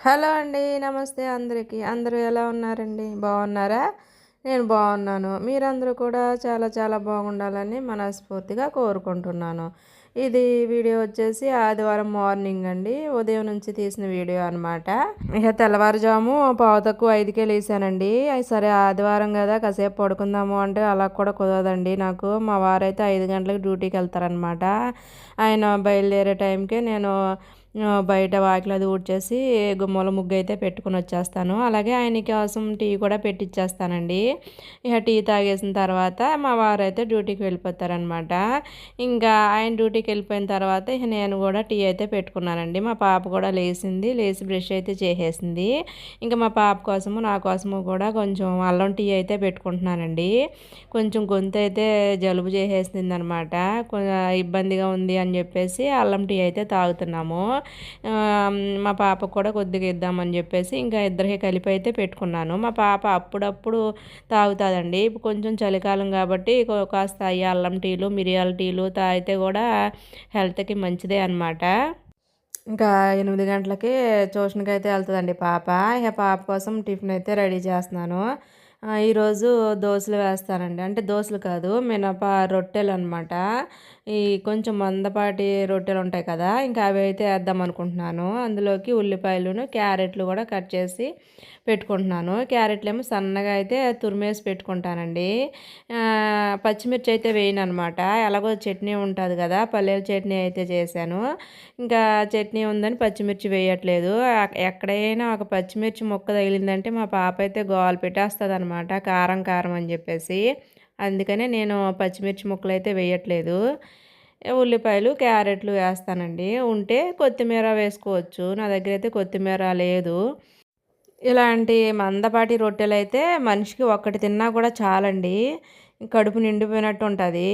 Hello అండి నమస్తే అందరికీ. అందరూ ఎలా ఉన్నారండి? బాగున్నారా? నేను బాగున్నాను. మీరందరూ కూడా చాలా చాలా బాగుండాలని మనస్ఫూర్తిగా కోరుకుంటున్నాను. ఇది వీడియో వచ్చేసి ఆదివారం మార్నింగ్ అండి. ఉదయం నుంచి తీసిన వీడియో అనమాట ఇక తెల్లవారుజాము పావు తక్కువ ఐదుకే లేసానండి సరే ఆదివారం కదా కాసేపు పడుకుందాము అంటే అలా కూడా కుదరదండి నాకు. మా వారైతే ఐదు గంటలకు డ్యూటీకి వెళ్తారనమాట ఆయన బయలుదేరే టైంకే నేను బయట వాకిలి అది ఊడ్చేసి గుమ్మల ముగ్గు అయితే పెట్టుకుని వచ్చేస్తాను. అలాగే ఆయన కోసం టీ కూడా పెట్టిచ్చేస్తానండి. ఇక టీ తాగేసిన తర్వాత మా వారు అయితే డ్యూటీకి వెళ్ళిపోతారనమాట ఇంకా ఆయన డ్యూటీకి వెళ్ళిపోయిన తర్వాత ఇక నేను కూడా టీ అయితే పెట్టుకున్నానండి. మా పాప కూడా లేచింది లేచి బ్రష్ అయితే చేసేసింది. ఇంకా మా పాప కోసము నా కోసము కూడా కొంచెం అల్లం టీ అయితే పెట్టుకుంటున్నానండి. కొంచెం గొంతు అయితే జలుబు చేసేసింది అనమాట ఇబ్బందిగా ఉంది అని చెప్పేసి అల్లం టీ అయితే తాగుతున్నాము. మా పాప కూడా కొద్దిగా ఇద్దామని చెప్పేసి ఇంకా ఇద్దరికి కలిపి అయితే పెట్టుకున్నాను. మా పాప అప్పుడప్పుడు తాగుతుందండి. ఇప్పుడు కొంచెం చలికాలం కాబట్టి కాస్త అయ్యి అల్లం టీలు మిరియాల టీలు తాగితే కూడా హెల్త్కి మంచిదే అనమాట ఇంకా ఎనిమిది గంటలకి ట్యూషన్కి అయితే వెళ్తుందండి పాప. ఇక పాప కోసం టిఫిన్ అయితే రెడీ చేస్తున్నాను. ఈరోజు దోశలు వేస్తానండి. అంటే దోశలు కాదు మినప రొట్టెలు అనమాట ఈ కొంచెం మందపాటి రొట్టెలు ఉంటాయి కదా ఇంకా అవి అయితే వేద్దాం అనుకుంటున్నాను. అందులోకి ఉల్లిపాయలును క్యారెట్లు కూడా కట్ చేసి పెట్టుకుంటున్నాను. క్యారెట్లు ఏమో సన్నగా అయితే తురిమేసి పెట్టుకుంటానండి. పచ్చిమిర్చి అయితే వేయను అనమాట ఎలాగో చట్నీ ఉంటుంది కదా పల్లెల చట్నీ అయితే చేశాను. ఇంకా చట్నీ ఉందని పచ్చిమిర్చి వేయట్లేదు. ఎక్కడైనా ఒక పచ్చిమిర్చి మొక్క తగిలిందంటే మా పాప అయితే గోలు పెట్టేస్తుంది అనమాట కారం కారం అని చెప్పేసి. అందుకనే నేను పచ్చిమిర్చి ముక్కలు అయితే వేయట్లేదు. ఉల్లిపాయలు క్యారెట్లు వేస్తానండి. ఉంటే కొత్తిమీర వేసుకోవచ్చు. నా దగ్గర అయితే కొత్తిమీర లేదు. ఇలాంటి మందపాటి రొట్టెలు అయితే మనిషికి ఒక్కటి తిన్నా కూడా చాలండి. కడుపు నిండిపోయినట్టు ఉంటుంది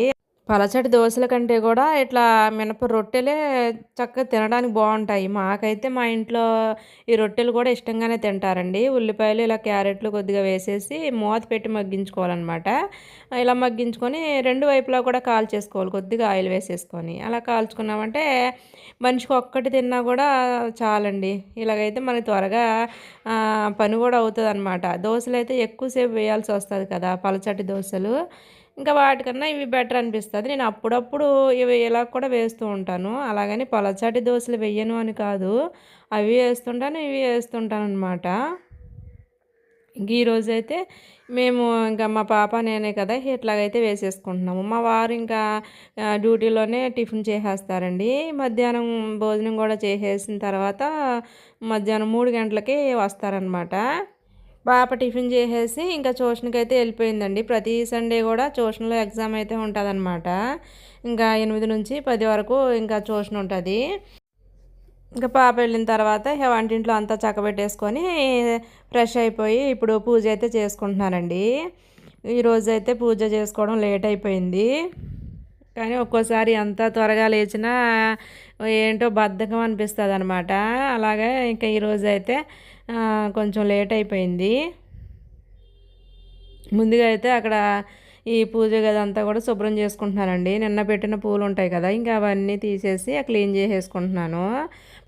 పలచటి దోశల కంటే కూడా ఇట్లా మినప రొట్టెలే చక్కగా తినడానికి బాగుంటాయి. మాకైతే మా ఇంట్లో ఈ రొట్టెలు కూడా ఇష్టంగానే తింటారండి. ఉల్లిపాయలు ఇలా క్యారెట్లు కొద్దిగా వేసేసి మూత పెట్టి మగ్గించుకోవాలన్నమాట. ఇలా మగ్గించుకొని రెండు వైపులా కూడా కాల్ చేసుకోవాలి కొద్దిగా ఆయిల్ వేసేసుకొని. అలా కాల్చుకున్నామంటే మనిషికి ఒక్కటి తిన్నా కూడా చాలండి. ఇలాగైతే మనకి త్వరగా పని కూడా అవుతుంది అనమాట దోశలు అయితే ఎక్కువసేపు వేయాల్సి వస్తుంది కదా పలచటి దోశలు. ఇంకా వాటికన్నా ఇవి బెటర్ అనిపిస్తుంది. నేను అప్పుడప్పుడు ఇవి ఇలా కూడా వేస్తూ ఉంటాను. అలాగని పొలచాటి దోశలు వేయను అని కాదు. అవి వేస్తుంటాను ఇవి వేస్తుంటాను అనమాట ఇంక ఈరోజు అయితే మేము ఇంకా మా పాప నేనే కదా ఇట్లాగైతే వేసేసుకుంటున్నాము. మా వారు ఇంకా డ్యూటీలోనే టిఫిన్ చేసేస్తారండి. మధ్యాహ్నం భోజనం కూడా చేసేసిన తర్వాత మధ్యాహ్నం మూడు గంటలకి వస్తారనమాట పాప టిఫిన్ చేసేసి ఇంకా ట్యూషన్కి అయితే వెళ్ళిపోయిందండి. ప్రతి సండే కూడా ట్యూషన్లో ఎగ్జామ్ అయితే ఉంటుందన్నమాట. ఇంకా ఎనిమిది నుంచి పది వరకు ఇంకా ట్యూషన్ ఉంటుంది. ఇంకా పాప వెళ్ళిన తర్వాత వంటింట్లో అంతా చక్కబెట్టేసుకొని ఫ్రెష్ అయిపోయి ఇప్పుడు పూజ అయితే చేసుకుంటున్నానండి ఈరోజు అయితే పూజ చేసుకోవడం లేట్ అయిపోయింది. కానీ ఒక్కోసారి ఎంత త్వరగా లేచినా ఏంటో బద్ధకం అనిపిస్తుంది అనమాట అలాగే ఇంకా ఈరోజు అయితే కొంచెం లేట్ అయిపోయింది. ముందుగా అయితే అక్కడ ఈ పూజ గది అంతా కూడా శుభ్రం చేసుకుంటున్నానండి. నిన్న పెట్టిన పూలు ఉంటాయి కదా ఇంకా అవన్నీ తీసేసి క్లీన్ చేసేసుకుంటున్నాను.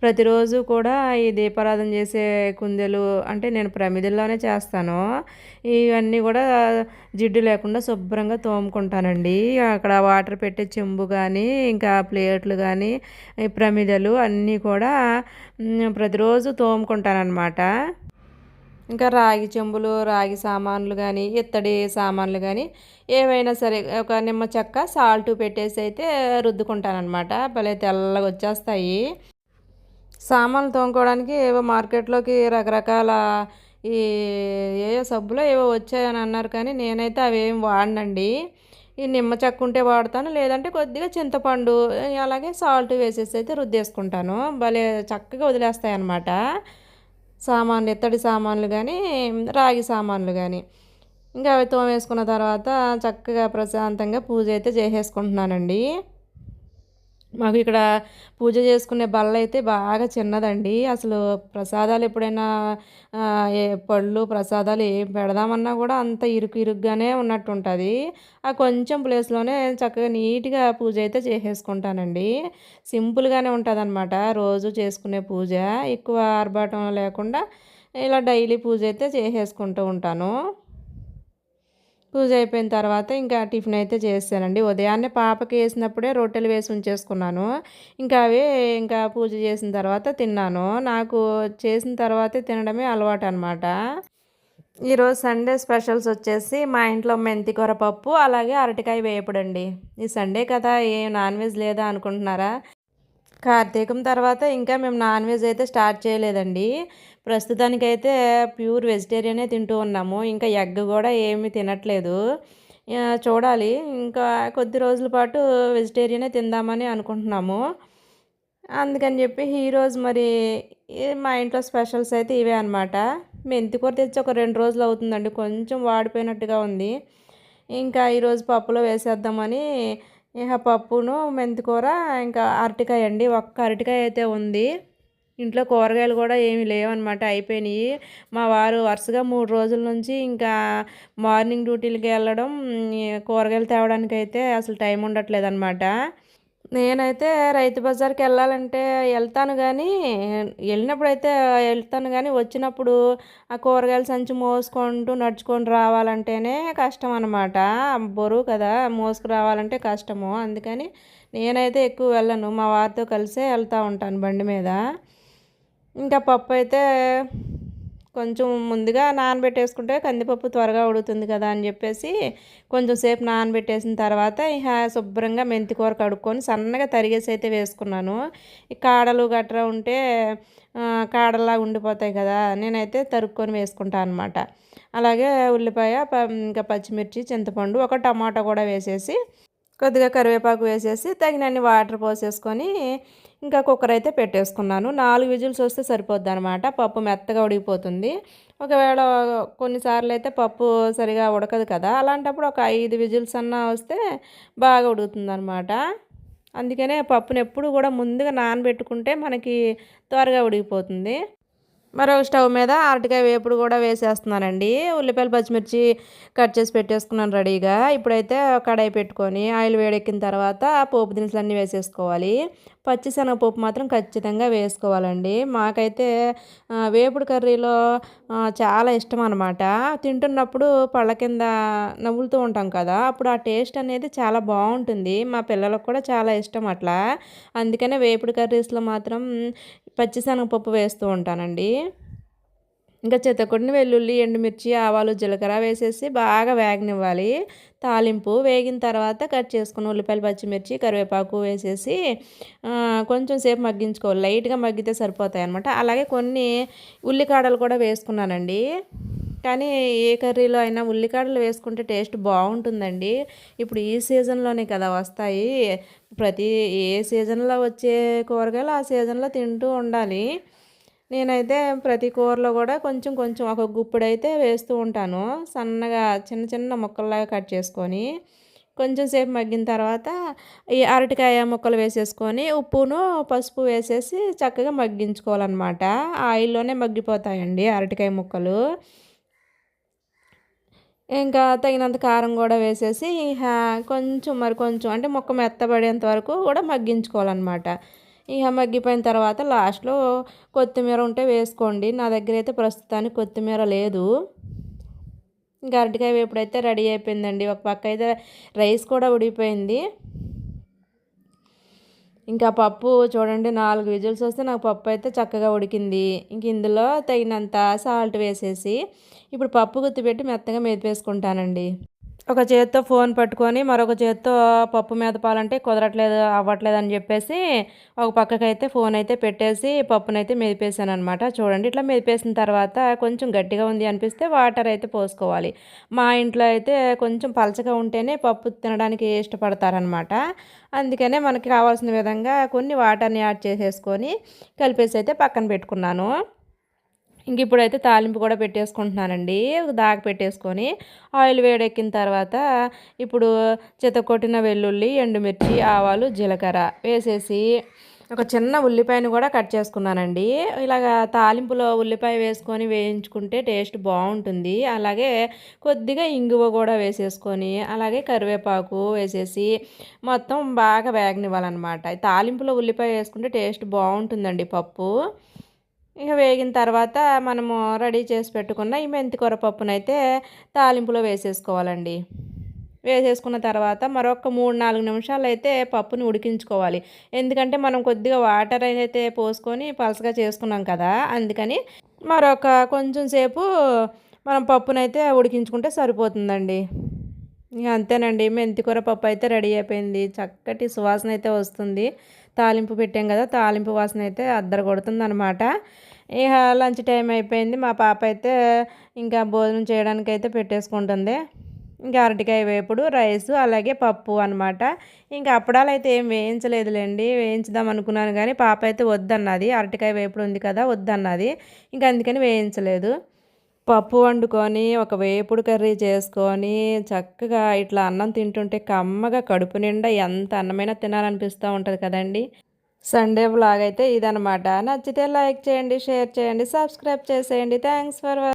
ప్రతిరోజు కూడా ఈ దీపారాధన చేసే కుందెలు అంటే నేను ప్రమిదల్లోనే చేస్తాను. ఇవన్నీ కూడా జిడ్డు లేకుండా శుభ్రంగా తోముకుంటానండి. అక్కడ వాటర్ పెట్టే చెంబు కానీ ఇంకా ప్లేట్లు కానీ ప్రమిదలు అన్నీ కూడా ప్రతిరోజు తోముకుంటానమాట ఇంకా రాగి చెంబులు రాగి సామాన్లు కానీ ఇత్తడి సామాన్లు కానీ ఏవైనా సరే ఒక నిమ్మ చెక్క సాల్ట్ పెట్టేసి అయితే రుద్దుకుంటానమాట భలే తెల్లగా వచ్చేస్తాయి. సామాన్లు తోముకోవడానికి ఏవో మార్కెట్లోకి రకరకాల ఈ ఏవో సబ్బులో ఏవో వచ్చాయని అన్నారు కానీ నేనైతే అవి ఏం వాడనండి. ఈ నిమ్మ చెక్క ఉంటే వాడతాను లేదంటే కొద్దిగా చింతపండు అలాగే సాల్ట్ వేసేసి అయితే రుద్దేసుకుంటాను. భలే చక్కగా వదిలేస్తాయి అన్నమాట సామాన్లు ఇత్తడి సామాన్లు కానీ రాగి సామాన్లు కానీ ఇంకా అవి తోమేసుకున్న తర్వాత చక్కగా ప్రశాంతంగా పూజ అయితే చేసేసుకుంటున్నానండి. మాకు ఇక్కడ పూజ చేసుకునే బల్ల అయితే బాగా చిన్నదండి. అసలు ప్రసాదాలు ఎప్పుడైనా పళ్ళు ప్రసాదాలు ఏం పెడదామన్నా కూడా అంత ఇరుకు ఇరుగ్గానే ఉన్నట్టు ఉంటుంది ఆ కొంచెం ప్లేస్లోనే చక్కగా నీట్గా పూజ అయితే చేసేసుకుంటానండి. సింపుల్గానే ఉంటుంది అనమాట రోజు చేసుకునే పూజ. ఎక్కువ ఆర్భాటం లేకుండా ఇలా డైలీ పూజ అయితే చేసేసుకుంటూ ఉంటాను. పూజ అయిపోయిన తర్వాత ఇంకా టిఫిన్ అయితే చేస్తానండి. ఉదయాన్నే పాపకి వేసినప్పుడే రొట్టెలు వేసి ఉంచేసుకున్నాను. ఇంకా అవి ఇంకా పూజ చేసిన తర్వాత తిన్నాను. నాకు చేసిన తర్వాతే తినడమే అలవాటు అనమాట ఈరోజు సండే స్పెషల్స్ వచ్చేసి మా ఇంట్లో మెంతికూర పప్పు అలాగే అరటికాయ వేపుడండి. ఈ సండే కదా ఏ నాన్ వెజ్ లేదా అనుకుంటున్నారా? కార్తీకం తర్వాత ఇంకా మేము నాన్ వెజ్ అయితే స్టార్ట్ చేయలేదండి. ప్రస్తుతానికైతే ప్యూర్ వెజిటేరియనే తింటూ ఉన్నాము. ఇంకా ఎగ్ కూడా ఏమి తినట్లేదు. చూడాలి. ఇంకా కొద్ది రోజుల పాటు వెజిటేరియనే తిందామని అనుకుంటున్నాము. అందుకని చెప్పి ఈరోజు మరి మా ఇంట్లో స్పెషల్స్ అయితే ఇవే అనమాట మెంతికూర తెచ్చి ఒక రెండు రోజులు అవుతుందండి. కొంచెం వాడిపోయినట్టుగా ఉంది. ఇంకా ఈరోజు పప్పులో వేసేద్దామని ఇక పప్పును మెంతికూర ఇంకా అరటికాయ అండి. ఒక్క అరటికాయ అయితే ఉంది. ఇంట్లో కూరగాయలు కూడా ఏమి లేవన్నమాట అయిపోయినాయి. మా వారు వరుసగా మూడు రోజుల నుంచి ఇంకా మార్నింగ్ డ్యూటీలకి వెళ్ళడం కూరగాయలు తేవడానికి అయితే అసలు టైం ఉండట్లేదు అనమాట నేనైతే రైతు బజార్కి వెళ్ళాలంటే వెళ్తాను కానీ వెళ్ళినప్పుడు అయితే వెళ్తాను కానీ వచ్చినప్పుడు ఆ కూరగాయల సంచి మోసుకుంటూ నడుచుకొని రావాలంటేనే కష్టం అనమాట బరువు కదా మోసుకు రావాలంటే కష్టము. అందుకని నేనైతే ఎక్కువ వెళ్ళను. మా వారితో కలిసే వెళ్తూ ఉంటాను బండి మీద. ఇంకా పప్పు అయితే కొంచెం ముందుగా నానబెట్టేసుకుంటే కందిపప్పు త్వరగా ఉడుతుంది కదా అని చెప్పేసి కొంచెం సేపు నానబెట్టేసిన తర్వాత ఇక శుభ్రంగా మెంతికూర కడుక్కొని సన్నగా తరిగేసి అయితే వేసుకున్నాను. ఈ కాడలు గట్రా ఉంటే కాడల్లా ఉండిపోతాయి కదా నేనైతే తరుక్కొని వేసుకుంటాను అనమాట అలాగే ఉల్లిపాయ ఇంకా పచ్చిమిర్చి చింతపండు ఒక టమాటా కూడా వేసేసి కొద్దిగా కరివేపాకు వేసేసి తగినన్ని వాటర్ పోసేసుకొని ఇంకా కుక్కర్ అయితే పెట్టేసుకున్నాను. నాలుగు విజిల్స్ వస్తే సరిపోద్ది అనమాట పప్పు మెత్తగా ఉడికిపోతుంది. ఒకవేళ కొన్నిసార్లు అయితే పప్పు సరిగా ఉడకదు కదా అలాంటప్పుడు ఒక ఐదు విజిల్స్ అన్నా వస్తే బాగా ఉడుకుతుంది అనమాట అందుకనే పప్పును ఎప్పుడు కూడా ముందుగా నానబెట్టుకుంటే మనకి త్వరగా ఉడికిపోతుంది. మరొక స్టవ్ మీద అరటికాయ వేపుడు కూడా వేసేస్తున్నానండి. ఉల్లిపాయలు పచ్చిమిర్చి కట్ చేసి పెట్టేసుకున్నాను రెడీగా. ఇప్పుడైతే కడాయి పెట్టుకొని ఆయిల్ వేడెక్కిన తర్వాత పోపు దినుసులు అన్నీ వేసేసుకోవాలి. పచ్చిశనగపప్పు మాత్రం ఖచ్చితంగా వేసుకోవాలండి. మాకైతే వేపుడు కర్రీలో చాలా ఇష్టం అనమాట తింటున్నప్పుడు పళ్ళ కింద నవ్వులుతూ ఉంటాం కదా అప్పుడు ఆ టేస్ట్ అనేది చాలా బాగుంటుంది. మా పిల్లలకు కూడా చాలా ఇష్టం అట్లా. అందుకనే వేపుడు కర్రీస్లో మాత్రం పచ్చిశనగపప్పు వేస్తూ ఉంటానండి. ఇంకా చిత్తకొడిని వెల్లుల్లి ఎండుమిర్చి ఆవాలు జీలకర్ర వేసేసి బాగా వేగనివ్వాలి. తాలింపు వేగిన తర్వాత కట్ చేసుకుని ఉల్లిపాయలు పచ్చిమిర్చి కరివేపాకు వేసేసి కొంచెం సేపు మగ్గించుకోవాలి. లైట్గా మగ్గితే సరిపోతాయి అనమాట అలాగే కొన్ని ఉల్లికాడలు కూడా వేసుకున్నానండి. కానీ ఏ కర్రీలో అయినా ఉల్లికాడలు వేసుకుంటే టేస్ట్ బాగుంటుందండి. ఇప్పుడు ఈ సీజన్లోనే కదా వస్తాయి. ప్రతి ఏ సీజన్లో వచ్చే కూరగాయలు ఆ సీజన్లో తింటూ ఉండాలి. నేనైతే ప్రతి కూరలో కూడా కొంచెం కొంచెం ఒక గుప్పుడైతే వేస్తూ ఉంటాను. సన్నగా చిన్న చిన్న ముక్కల్లాగా కట్ చేసుకొని కొంచెం సేపు మగ్గిన తర్వాత ఈ అరటికాయ ముక్కలు వేసేసుకొని ఉప్పును పసుపు వేసేసి చక్కగా మగ్గించుకోవాలన్నమాట. ఆయిల్లోనే మగ్గిపోతాయండి అరటికాయ ముక్కలు. ఇంకా తగినంత కారం కూడా వేసేసి కొంచెం మరి కొంచెం అంటే మొక్క మెత్తబడేంత వరకు కూడా మగ్గించుకోవాలన్నమాట. ఇక మగ్గిపోయిన తర్వాత లాస్ట్లో కొత్తిమీర ఉంటే వేసుకోండి. నా దగ్గర అయితే ప్రస్తుతానికి కొత్తిమీర లేదు. ఇంకా అరటికాయ వేపుడైతే రెడీ అయిపోయిందండి. ఒక పక్క అయితే రైస్ కూడా ఉడిపోయింది ఇంకా పప్పు చూడండి నాలుగు విజిల్స్ వస్తే నాకు పప్పు అయితే చక్కగా ఉడికింది. ఇంక ఇందులో తగినంత సాల్ట్ వేసేసి ఇప్పుడు పప్పు గుత్తిపెట్టి మెత్తగా మెదిపేసుకుంటానండి ఒక చేత్తో ఫోన్ పట్టుకొని మరొక చేత్తో పప్పు మెదపాలంటే కుదరట్లేదు అవ్వట్లేదు అని చెప్పేసి ఒక పక్కకైతే ఫోన్ అయితే పెట్టేసి పప్పునైతే మెదిపేసాను అనమాట చూడండి ఇట్లా మెదిపేసిన తర్వాత కొంచెం గట్టిగా ఉంది అనిపిస్తే వాటర్ అయితే పోసుకోవాలి. మా ఇంట్లో అయితే కొంచెం పలచగా ఉంటేనే పప్పు తినడానికి ఇష్టపడతారనమాట అందుకనే మనకి కావాల్సిన విధంగా కొన్ని వాటర్ని యాడ్ చేసేసుకొని కలిపేసి అయితే పక్కన పెట్టుకున్నాను. ఇంక ఇప్పుడైతే తాలింపు కూడా పెట్టేసుకుంటున్నానండి. దాకా పెట్టేసుకొని ఆయిల్ వేడెక్కిన తర్వాత ఇప్పుడు చితకొట్టిన వెల్లుల్లి ఎండుమిర్చి ఆవాలు జీలకర్ర వేసేసి ఒక చిన్న ఉల్లిపాయను కూడా కట్ చేసుకున్నానండి. ఇలాగ తాలింపులో ఉల్లిపాయ వేసుకొని వేయించుకుంటే టేస్ట్ బాగుంటుంది. అలాగే కొద్దిగా ఇంగువ కూడా వేసేసుకొని అలాగే కరివేపాకు వేసేసి మొత్తం బాగా వేగనివ్వాలన్నమాట. తాలింపులో ఉల్లిపాయ వేసుకుంటే టేస్ట్ బాగుంటుందండి పప్పు. ఇక వేగిన తర్వాత మనము రెడీ చేసి పెట్టుకున్న ఈ మెంతికూర పప్పునైతే తాలింపులో వేసేసుకోవాలండి. వేసేసుకున్న తర్వాత మరొక మూడు నాలుగు నిమిషాలు అయితే పప్పుని ఉడికించుకోవాలి. ఎందుకంటే మనం కొద్దిగా వాటర్ అయితే పోసుకొని పలసగా చేసుకున్నాం కదా అందుకని మరొక కొంచెం సేపు మనం పప్పునైతే ఉడికించుకుంటే సరిపోతుందండి. ఇక అంతేనండి మెంతికూర పప్పు అయితే రెడీ అయిపోయింది. చక్కటి సువాసన అయితే వస్తుంది. తాలింపు పెట్టాం కదా తాలింపు వాసన అయితే అద్దరు కొడుతుందనమాట ఇక లంచ్ టైం అయిపోయింది మా పాప అయితే ఇంకా భోజనం చేయడానికి అయితే పెట్టేసుకుంటుంది. ఇంకా అరటికాయ వేపుడు రైస్ అలాగే పప్పు అనమాట ఇంకా అప్పడాలు అయితే ఏం వేయించలేదులేండి వేయించుదాం అనుకున్నాను కానీ పాప అయితే వద్దన్నది. అరటికాయ వేపుడు ఉంది కదా వద్దన్నది. ఇంకా అందుకని వేయించలేదు. పప్పు వండుకొని ఒక వేపుడు కర్రీ చేసుకొని చక్కగా ఇట్లా అన్నం తింటుంటే కమ్మగా కడుపు నిండా ఎంత అన్నమైనా తినాలనిపిస్తూ ఉంటుంది కదండి. సండే బ్లాగ్ అయితే ఇదనమాట నచ్చితే లైక్ చేయండి షేర్ చేయండి సబ్స్క్రైబ్ చేసేయండి. Thanks for